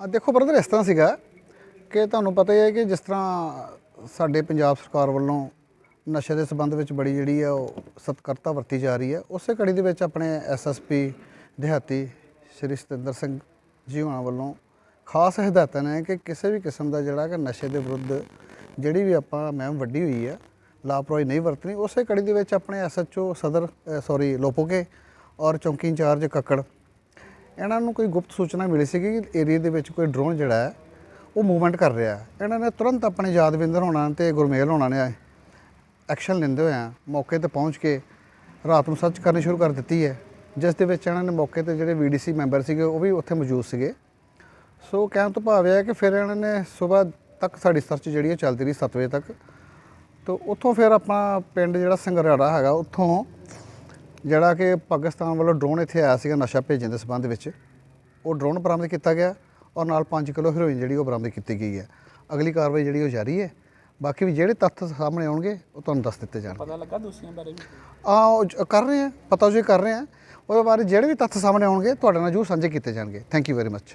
ਆ ਦੇਖੋ ਬ੍ਰਦਰ ਇਸ ਤਰ੍ਹਾਂ ਸੀਗਾ ਕਿ ਤੁਹਾਨੂੰ ਪਤਾ ਹੀ ਹੈ ਕਿ ਜਿਸ ਤਰ੍ਹਾਂ ਸਾਡੇ ਪੰਜਾਬ ਸਰਕਾਰ ਵੱਲੋਂ ਨਸ਼ੇ ਦੇ ਸਬੰਧ ਵਿੱਚ ਬੜੀ ਜਿਹੜੀ ਆ ਉਹ ਸਤਕਰਤਾ ਵਰਤੀ ਜਾ ਰਹੀ ਹੈ, ਉਸੇ ਕੜੀ ਦੇ ਵਿੱਚ ਆਪਣੇ ਐਸਐਸਪੀ ਦਿਹਾਤੀ ਸ਼੍ਰੀ ਸਤਿੰਦਰ ਸਿੰਘ ਜੀ ਹੋਣਾ ਵੱਲੋਂ ਖਾਸ ਹਦਾਇਤਾਂ ਨੇ ਕਿ ਕਿਸੇ ਵੀ ਕਿਸਮ ਦਾ ਜਿਹੜਾ ਕਿ ਨਸ਼ੇ ਦੇ ਵਿਰੁੱਧ ਜਿਹੜੀ ਵੀ ਆਪਾਂ ਮਹਿਮ ਵੱਡੀ ਹੋਈ ਹੈ, ਲਾਪਰਵਾਹੀ ਨਹੀਂ ਵਰਤਣੀ, ਉਸੇ ਕੜੀ ਦੇ ਵਿੱਚ ਆਪਣੇ ਐਸਐਚਓ ਸਦਰ ਸੌਰੀ ਲੋਪੋਕੇ ਔਰ ਚੌਂਕੀ ਇੰਚਾਰਜ ਕੱਕੜ ਇਹਨਾਂ ਨੂੰ ਕੋਈ ਗੁਪਤ ਸੂਚਨਾ ਮਿਲੀ ਸੀਗੀ ਕਿ ਏਰੀਆ ਦੇ ਵਿੱਚ ਕੋਈ ਡਰੋਨ ਜਿਹੜਾ ਹੈ, ਉਹ ਮੂਵਮੈਂਟ ਕਰ ਰਿਹਾ ਹੈ। ਇਹਨਾਂ ਨੇ ਤੁਰੰਤ ਆਪਣੇ ਯਾਦਵਿੰਦਰ ਹੋਣਾ ਤੇ ਗੁਰਮੇਲ ਹੋਣਾ ਨੇ ਐਕਸ਼ਨ ਲੈਂਦੇ ਹੋਏ ਹੋਇਆ ਮੌਕੇ ਤੇ ਪਹੁੰਚ ਕੇ ਰਾਤ ਨੂੰ ਸਰਚ ਕਰਨੀ ਸ਼ੁਰੂ ਕਰ ਦਿੱਤੀ ਹੈ। ਜਿਸ ਦੇ ਵਿੱਚ ਇਹਨਾਂ ਨੇ ਮੌਕੇ ਤੇ ਜਿਹੜੇ ਵੀਡੀਸੀ ਮੈਂਬਰ ਸੀਗੇ, ਉਹ ਵੀ ਉੱਥੇ ਮੌਜੂਦ ਸੀਗੇ। ਸੋ ਕਹਿਣ ਤੋਂ ਭਾਵ ਇਹ ਹੈ ਕਿ ਫਿਰ ਇਹਨਾਂ ਨੇ ਸਵੇਰ ਤੱਕ ਸਾਡੀ ਸਰਚ ਜਿਹੜੀ ਹੈ, ਚੱਲਦੀ ਰਹੀ 7 ਵਜੇ ਤੱਕ। ਤੋਂ ਉੱਥੋਂ ਫਿਰ ਆਪਾਂ ਪਿੰਡ ਜਿਹੜਾ ਸੰਗਰਾੜਾ ਹੈਗਾ, ਉੱਥੋਂ ਜਿਹੜਾ ਕਿ ਪਾਕਿਸਤਾਨ ਵੱਲੋਂ ਡਰੋਨ ਇੱਥੇ ਆਇਆ ਸੀਗਾ ਨਸ਼ਾ ਭੇਜਣ ਦੇ ਸਬੰਧ ਵਿੱਚ ਉਹ ਡਰੋਨ ਬਰਾਮਦ ਕੀਤਾ ਗਿਆ ਔਰ ਨਾਲ 5 ਕਿਲੋ ਹੈਰੋਇਨ ਜਿਹੜੀ ਉਹ ਬਰਾਮਦ ਕੀਤੀ ਗਈ ਹੈ। ਅਗਲੀ ਕਾਰਵਾਈ ਜਿਹੜੀ ਉਹ ਜਾਰੀ ਹੈ। ਬਾਕੀ ਵੀ ਜਿਹੜੇ ਤੱਥ ਸਾਹਮਣੇ ਆਉਣਗੇ ਉਹ ਤੁਹਾਨੂੰ ਦੱਸ ਦਿੱਤੇ ਜਾਣਗੇ। ਪਤਾ ਲੱਗਾ ਦੋਸ਼ੀਆਂ ਬਾਰੇ ਵੀ? ਆ ਕਰ ਰਹੇ ਆ ਪਤਾ ਜੋ ਕਰ ਰਹੇ ਆ ਉਹਦੇ ਬਾਰੇ ਜਿਹੜੇ ਵੀ ਤੱਥ ਸਾਹਮਣੇ ਆਉਣਗੇ ਤੁਹਾਡੇ ਨਾਲ ਜਰੂਰ ਸਾਂਝੇ ਕੀਤੇ ਜਾਣਗੇ। Thank you very much